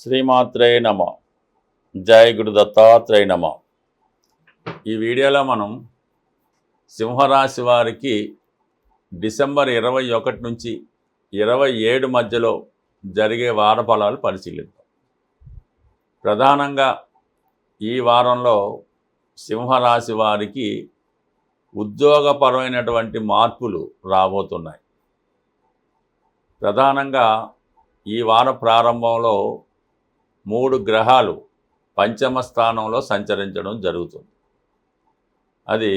శ్రీమాత్రే నమ. జయ గురు దత్తాత్రేయ నమ. ఈ వీడియోలో మనం సింహరాశి వారికి డిసెంబర్ ఇరవై ఒకటి నుంచి ఇరవై ఏడు మధ్యలో జరిగే వార ఫలాలు పరిశీలిద్దాం. ప్రధానంగా ఈ వారంలో సింహరాశి వారికి ఉద్యోగపరమైనటువంటి మార్పులు రాబోతున్నాయి. ప్రధానంగా ఈ వార ప్రారంభంలో మూడు గ్రహాలు పంచమ స్థానంలో సంచరించడం జరుగుతుంది. అది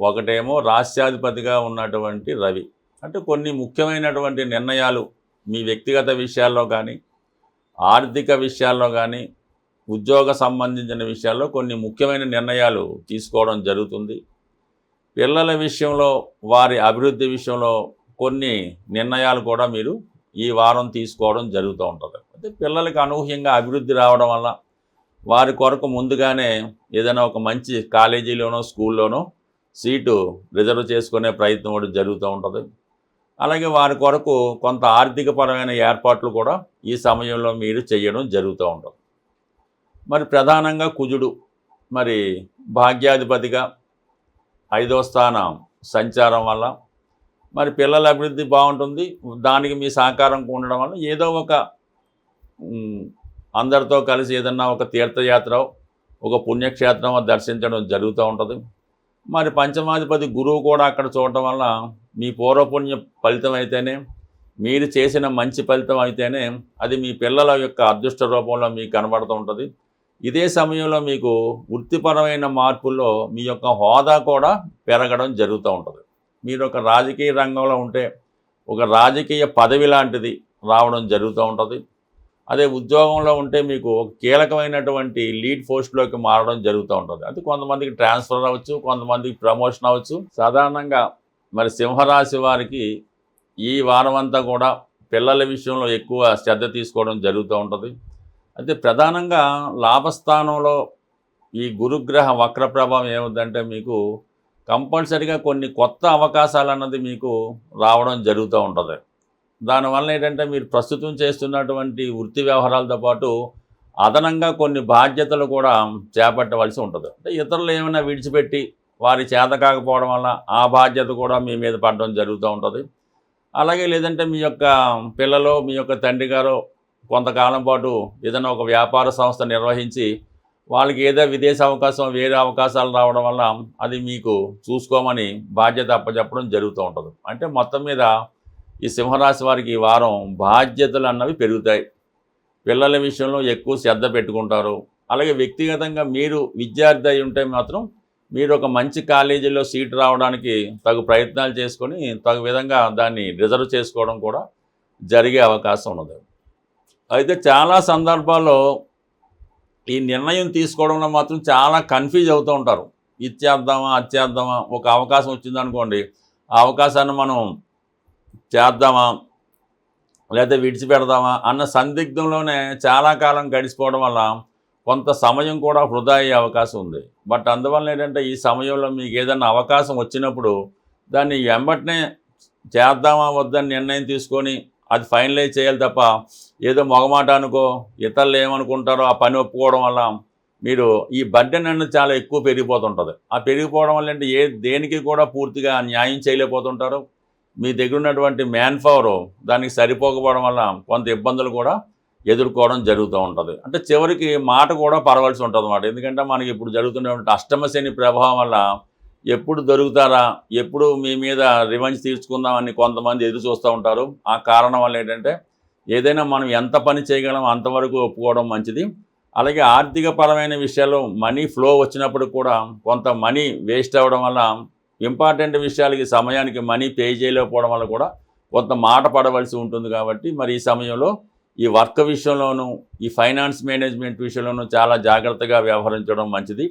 ఒకటేమో రాష్ట్రాధిపతిగా ఉన్నటువంటి రవి. అంటే కొన్ని ముఖ్యమైనటువంటి నిర్ణయాలు మీ వ్యక్తిగత విషయాల్లో కానీ ఆర్థిక విషయాల్లో కానీ ఉద్యోగ సంబంధించిన విషయాల్లో కొన్ని ముఖ్యమైన నిర్ణయాలు తీసుకోవడం జరుగుతుంది. పిల్లల విషయంలో వారి అభివృద్ధి విషయంలో కొన్ని నిర్ణయాలు కూడా మీరు ఈ వారం తీసుకోవడం జరుగుతూ ఉంటుంది. అయితే పిల్లలకి అనూహ్యంగా అభివృద్ధి రావడం వల్ల వారి కొరకు ముందుగానే ఏదైనా ఒక మంచి కాలేజీలోనో స్కూల్లోనో సీటు రిజర్వ్ చేసుకునే ప్రయత్నం కూడా జరుగుతూ ఉంటుంది. అలాగే వారి కొరకు కొంత ఆర్థికపరమైన ఏర్పాట్లు కూడా ఈ సమయంలో మీరు చేయడం జరుగుతూ ఉంటుంది. మరి ప్రధానంగా కుజుడు మరి భాగ్యాధిపతిగా ఐదో స్థానం సంచారం వల్ల మరి పిల్లల అభివృద్ధి బాగుంటుంది. దానికి మీ సహకారం ఉండడం వల్ల ఏదో ఒక అందరితో కలిసి ఏదన్నా ఒక తీర్థయాత్ర ఒక పుణ్యక్షేత్రం దర్శించడం జరుగుతూ ఉంటుంది. మరి పంచమాధిపతి గురువు కూడా అక్కడ చూడటం వల్ల మీ పూర్వపుణ్య ఫలితం అయితేనే మీరు చేసిన మంచి ఫలితం అయితేనే అది మీ పిల్లల యొక్క అదృష్ట రూపంలో మీకు కనబడుతూ ఉంటుంది. ఇదే సమయంలో మీకు వృత్తిపరమైన మార్పుల్లో మీ యొక్క హోదా కూడా పెరగడం జరుగుతూ ఉంటుంది. మీరు ఒక రాజకీయ రంగంలో ఉంటే ఒక రాజకీయ పదవి లాంటిది రావడం జరుగుతూ ఉంటుంది. అదే ఉద్యోగంలో ఉంటే మీకు ఒక కీలకమైనటువంటి లీడ్ పోస్ట్లోకి మారడం జరుగుతూ ఉంటుంది. అది కొంతమందికి ట్రాన్స్ఫర్ అవ్వచ్చు కొంతమందికి ప్రమోషన్ అవ్వచ్చు. సాధారణంగా మరి సింహరాశి వారికి ఈ వారం అంతా కూడా పిల్లల విషయంలో ఎక్కువ శ్రద్ధ తీసుకోవడం జరుగుతూ ఉంటుంది. అయితే ప్రధానంగా లాభస్థానంలో ఈ గురుగ్రహ వక్ర ప్రభావం ఏముందంటే మీకు కంపల్సరిగా కొన్ని కొత్త అవకాశాలు అన్నది మీకు రావడం జరుగుతూ ఉంటుంది. దానివల్ల ఏంటంటే మీరు ప్రస్తుతం చేస్తున్నటువంటి వృత్తి వ్యవహారాలతో పాటు అదనంగా కొన్ని బాధ్యతలు కూడా చేపట్టవలసి ఉంటుంది. అంటే ఇతరులు ఏమైనా విడిచిపెట్టి వారి చేత కాకపోవడం వల్ల ఆ బాధ్యత కూడా మీ మీద పడడం జరుగుతూ ఉంటుంది. అలాగే లేదంటే మీ యొక్క పిల్లలు మీ యొక్క తండ్రి గారు కొంతకాలం పాటు ఏదైనా ఒక వ్యాపార సంస్థ నిర్వహించి వాళ్ళకి ఏదో విదేశ అవకాశం వేరే అవకాశాలు రావడం వల్ల అది మీకు చూసుకోమని బాధ్యత అప్పచెప్పడం జరుగుతూ ఉంటుంది. అంటే మొత్తం మీద ఈ సింహరాశి వారికి ఈ వారం బాధ్యతలు అన్నవి పెరుగుతాయి. పిల్లల విషయంలో ఎక్కువ శ్రద్ధ పెట్టుకుంటారు. అలాగే వ్యక్తిగతంగా మీరు విద్యార్థి అయి ఉంటే మాత్రం మీరు ఒక మంచి కాలేజీలో సీట్ రావడానికి తగు ప్రయత్నాలు చేసుకొని తగు విధంగా దాన్ని రిజర్వ్ చేసుకోవడం కూడా జరిగే అవకాశం ఉన్నది. అయితే చాలా సందర్భాల్లో ఈ నిర్ణయం తీసుకోవడంలో మాత్రం చాలా కన్ఫ్యూజ్ అవుతూ ఉంటారు. ఇచ్చేద్దామా అచ్చేద్దామా ఒక అవకాశం వచ్చిందనుకోండి ఆ అవకాశాన్ని మనం చేద్దామా? లేదా విడిచిపెడదామా? అన్న సందిగ్ధంలోనే చాలా కాలం గడిచిపోవడం వల్ల కొంత సమయం కూడా వృధా అయ్యే అవకాశం ఉంది. బట్ అందువల్ల ఏంటంటే ఈ సమయంలో మీకు ఏదైనా అవకాశం వచ్చినప్పుడు దాన్ని వెంబటనే చేద్దామా వద్దని నిర్ణయం తీసుకొని అది ఫైనలైజ్ చేయాలి తప్ప ఏదో మొగమాట అనుకో ఇతరులు ఏమనుకుంటారో ఆ పని ఒప్పుకోవడం వల్ల మీరు ఈ బడ్డెన్ అన్నది చాలా ఎక్కువ పెరిగిపోతుంటుంది. ఆ పెరిగిపోవడం వల్ల అంటే ఏ దేనికి కూడా పూర్తిగా న్యాయం చేయలేకపోతుంటారు. మీ దగ్గర ఉన్నటువంటి మ్యాన్ పవర్ దానికి సరిపోకపోవడం వల్ల కొంత ఇబ్బందులు కూడా ఎదుర్కోవడం జరుగుతూ ఉంటుంది. అంటే చివరికి మాట కూడా పరవలసి ఉంటుంది అన్నమాట. ఎందుకంటే మనకి ఇప్పుడు జరుగుతున్నటువంటి అష్టమశని ప్రభావం వల్ల ఎప్పుడు దొరుకుతారా ఎప్పుడు మీ మీద రివెంజ్ తీర్చుకుందామని కొంతమంది ఎదురు చూస్తూ ఉంటారు. ఆ కారణం వల్ల ఏంటంటే ఏదైనా మనం ఎంత పని చేయగలం అంతవరకు ఒప్పుకోవడం మంచిది. అలాగే ఆర్థిక పరమైన విషయాల్లో మనీ ఫ్లో వచ్చినప్పుడు కూడా కొంత మనీ వేస్ట్ అవ్వడం వల్ల ఇంపార్టెంట్ విషయాలకి సమయానికి మనీ పే చేయలేకపోవడం వల్ల కూడా కొంత మాట పడవలసి ఉంటుంది కాబట్టి మరి ఈ సమయంలో ఈ వర్క్ విషయంలోనూ ఈ ఫైనాన్స్ మేనేజ్మెంట్ విషయంలోనూ చాలా జాగ్రత్తగా వ్యవహరించడం మంచిది.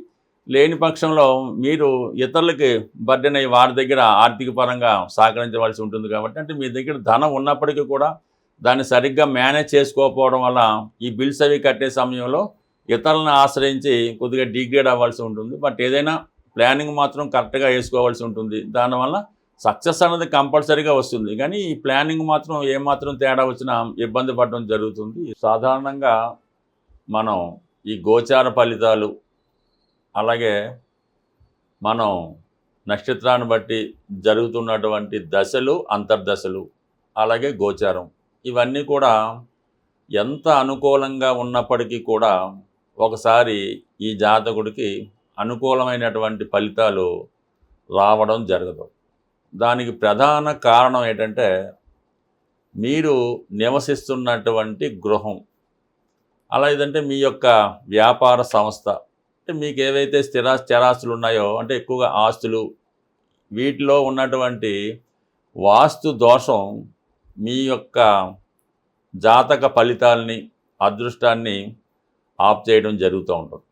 లేని పక్షంలో మీరు ఇతరులకి బర్డెన్ అయ్యి వారి దగ్గర ఆర్థిక పరంగా సహకరించవలసి ఉంటుంది కాబట్టి అంటే మీ దగ్గర ధనం ఉన్నప్పటికీ కూడా దాన్ని సరిగ్గా మేనేజ్ చేసుకోకపోవడం వల్ల ఈ బిల్స్ అవి కట్టే సమయంలో ఇతరులను ఆశ్రయించి కొద్దిగా డిగ్రేడ్ అవ్వాల్సి ఉంటుంది. బట్ ఏదైనా ప్లానింగ్ మాత్రం కరెక్ట్గా వేసుకోవాల్సి ఉంటుంది. దానివల్ల సక్సెస్ అన్నది కంపల్సరీగా వస్తుంది. కానీ ఈ ప్లానింగ్ మాత్రం ఏమాత్రం తేడా వచ్చినా ఇబ్బంది పడడం జరుగుతుంది. సాధారణంగా మనం ఈ గోచార ఫలితాలు అలాగే మనం నక్షత్రాన్ని బట్టి జరుగుతున్నటువంటి దశలు అంతర్దశలు అలాగే గోచారం ఇవన్నీ కూడా ఎంత అనుకూలంగా ఉన్నప్పటికీ కూడా ఒకసారి ఈ జాతకుడికి అనుకూలమైనటువంటి ఫలితాలు రావడం జరగదు. దానికి ప్రధాన కారణం ఏంటంటే మీరు నివసిస్తున్నటువంటి గృహం అలా ఇదంటే మీ యొక్క వ్యాపార సంస్థ అంటే మీకు ఏవైతే స్థిరా స్థిరాస్తులు ఉన్నాయో అంటే ఎక్కువగా ఆస్తులు వీటిలో ఉన్నటువంటి వాస్తు దోషం మీ యొక్క జాతక ఫలితాలని అదృష్టాన్ని ఆప్ చేయడం జరుగుతూ ఉంటుంది.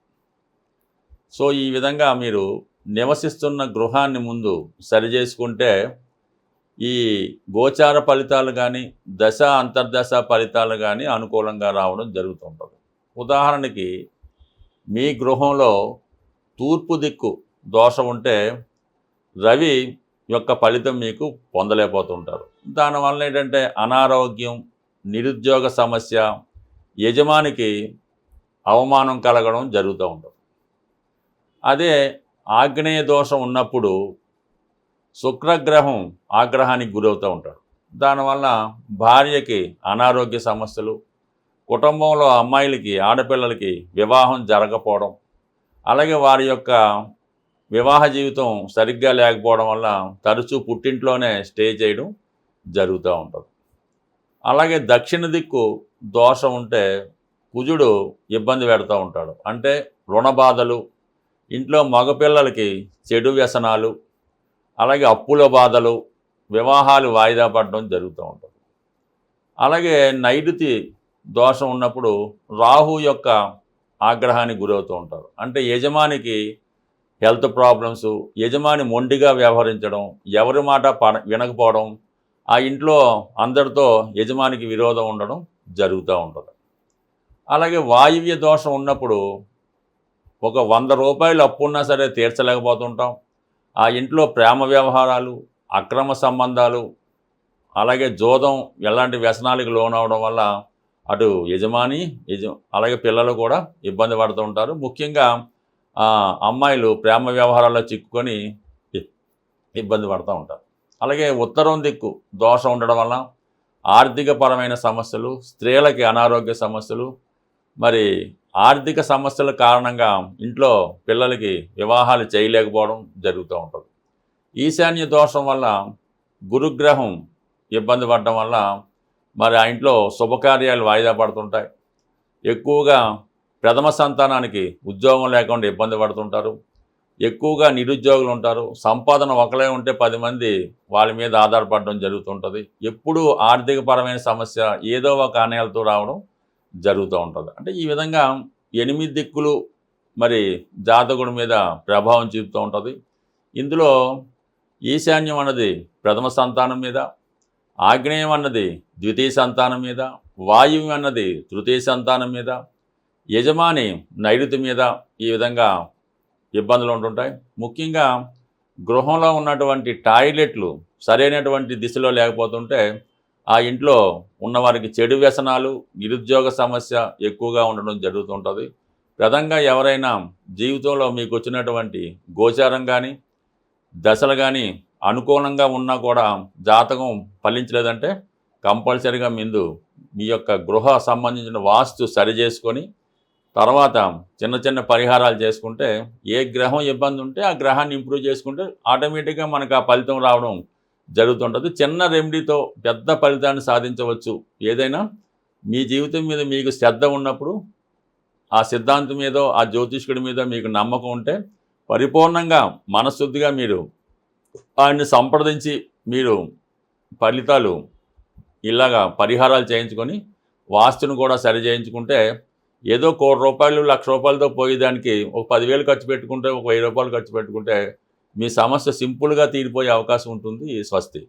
సో ఈ విధంగా మీరు నివసిస్తున్న గృహాన్ని ముందు సరి చేసుకుంటే ఈ గోచార ఫలితాలు కానీ దశ అంతర్దశ ఫలితాలు కానీ అనుకూలంగా రావడం జరుగుతుంటుంది. ఉదాహరణకి మీ గృహంలో తూర్పు దిక్కు దోషం ఉంటే రవి యొక్క ఫలితం మీకు పొందలేకపోతుంటారు. దానివల్ల ఏంటంటే అనారోగ్యం నిరుద్యోగ సమస్య యజమానికి అవమానం కలగడం జరుగుతూ ఉంటుంది. అదే ఆగ్నేయ దోషం ఉన్నప్పుడు శుక్రగ్రహం ఆగ్రహానికి గురవుతూ ఉంటాడు. దానివల్ల భార్యకి అనారోగ్య సమస్యలు కుటుంబంలో అమ్మాయిలకి ఆడపిల్లలకి వివాహం జరగకపోవడం అలాగే వారి యొక్క వివాహ జీవితం సరిగ్గా లేకపోవడం వల్ల తరచూ పుట్టింట్లోనే స్టే చేయడం జరుగుతూ ఉంటుంది. అలాగే దక్షిణ దిక్కు దోషం ఉంటే కుజుడు ఇబ్బంది పెడుతూ ఉంటాడు. అంటే రుణ బాధలు ఇంట్లో మగపిల్లలకి చెడు వ్యసనాలు అలాగే అప్పుల బాధలు వివాహాలు వాయిదా పడడం జరుగుతూ ఉంటుంది. అలాగే నైరుతి దోషం ఉన్నప్పుడు రాహు యొక్క ఆగ్రహానికి గురవుతూ ఉంటారు. అంటే యజమానికి హెల్త్ ప్రాబ్లమ్స్ యజమాని మొండిగా వ్యవహరించడం ఎవరి మాట పడ వినకపోవడం ఆ ఇంట్లో అందరితో యజమానికి విరోధం ఉండడం జరుగుతూ ఉంటుంది. అలాగే వాయువ్య దోషం ఉన్నప్పుడు ఒక వంద రూపాయలు అప్పున్నా సరే తీర్చలేకపోతుంటాం. ఆ ఇంట్లో ప్రేమ వ్యవహారాలు అక్రమ సంబంధాలు అలాగే జోదం ఎలాంటి వ్యసనాలకు లోనవడం వల్ల అటు యజమాని యజ అలాగే పిల్లలు కూడా ఇబ్బంది పడుతూ ఉంటారు ముఖ్యంగా అమ్మాయిలు ప్రేమ వ్యవహారాల్లో చిక్కుకొని ఇబ్బంది పడుతూ ఉంటారు. అలాగే ఉత్తరం దిక్కు దోషం ఉండడం వల్ల ఆర్థికపరమైన సమస్యలు స్త్రీలకి అనారోగ్య సమస్యలు మరి ఆర్థిక సమస్యల కారణంగా ఇంట్లో పిల్లలకి వివాహాలు చేయలేకపోవడం జరుగుతూ ఉంటుంది. ఈశాన్య దోషం వల్ల గురుగ్రహం ఇబ్బంది పడడం వల్ల మరి ఆ ఇంట్లో శుభకార్యాలు వాయిదా పడుతుంటాయి. ఎక్కువగా ప్రథమ సంతానానికి ఉద్యోగం లేకుండా ఇబ్బంది పడుతుంటారు. ఎక్కువగా నిరుద్యోగులు ఉంటారు. సంపాదన ఒకలే ఉంటే పది మంది వాళ్ళ మీద ఆధారపడడం జరుగుతుంటుంది. ఎప్పుడూ ఆర్థికపరమైన సమస్య ఏదో ఒక ఆనయాలతో రావడం జరుగుతూ ఉంటుంది. అంటే ఈ విధంగా ఎనిమిది దిక్కులు మరి జాతకుడి మీద ప్రభావం చూపుతూ ఉంటుంది. ఇందులో ఈశాన్యం అన్నది ప్రథమ సంతానం మీద ఆగ్నేయం అన్నది ద్వితీయ సంతానం మీద వాయువు అన్నది తృతీయ సంతానం మీద యజమాని నైరుతి మీద ఈ విధంగా ఇబ్బందులు ఉంటుంటాయి. ముఖ్యంగా గృహంలో ఉన్నటువంటి టాయిలెట్లు సరైనటువంటి దిశలో లేకపోతుంటే ఆ ఇంట్లో ఉన్నవారికి చెడు వ్యసనాలు నిరుద్యోగ సమస్య ఎక్కువగా ఉండడం జరుగుతుంటుంది. ప్రధంగా ఎవరైనా జీవితంలో మీకు వచ్చినటువంటి గోచారం కానీ దశలు కానీ అనుకూలంగా ఉన్నా కూడా జాతకం ఫలించలేదంటే కంపల్సరీగా ముందు మీ యొక్క గృహ సంబంధించిన వాస్తు సరి చేసుకొని తర్వాత చిన్న చిన్న పరిహారాలు చేసుకుంటే ఏ గ్రహం ఇబ్బంది ఉంటే ఆ గ్రహాన్ని ఇంప్రూవ్ చేసుకుంటే ఆటోమేటిక్గా మనకు ఆ ఫలితం రావడం జరుగుతుంటుంది. చిన్న రెమెడీతో పెద్ద ఫలితాన్ని సాధించవచ్చు. ఏదైనా మీ జీవితం మీద మీకు శ్రద్ధ ఉన్నప్పుడు ఆ సిద్ధాంతం మీద ఆ జ్యోతిష్కుడి మీద మీకు నమ్మకం ఉంటే పరిపూర్ణంగా మనశుద్ధిగా మీరు ఆయన్ని సంప్రదించి మీరు ఫలితాలు ఇలాగా పరిహారాలు చేయించుకొని వాస్తును కూడా సరి చేయించుకుంటే ఏదో కోటి రూపాయలు లక్ష రూపాయలతో పోయేదానికి ఒక పదివేలు ఖర్చు పెట్టుకుంటే ఒక వెయ్యి రూపాయలు ఖర్చు పెట్టుకుంటే మీ సమస్య సింపుల్గా తీరిపోయే అవకాశం ఉంటుంది స్వస్తి.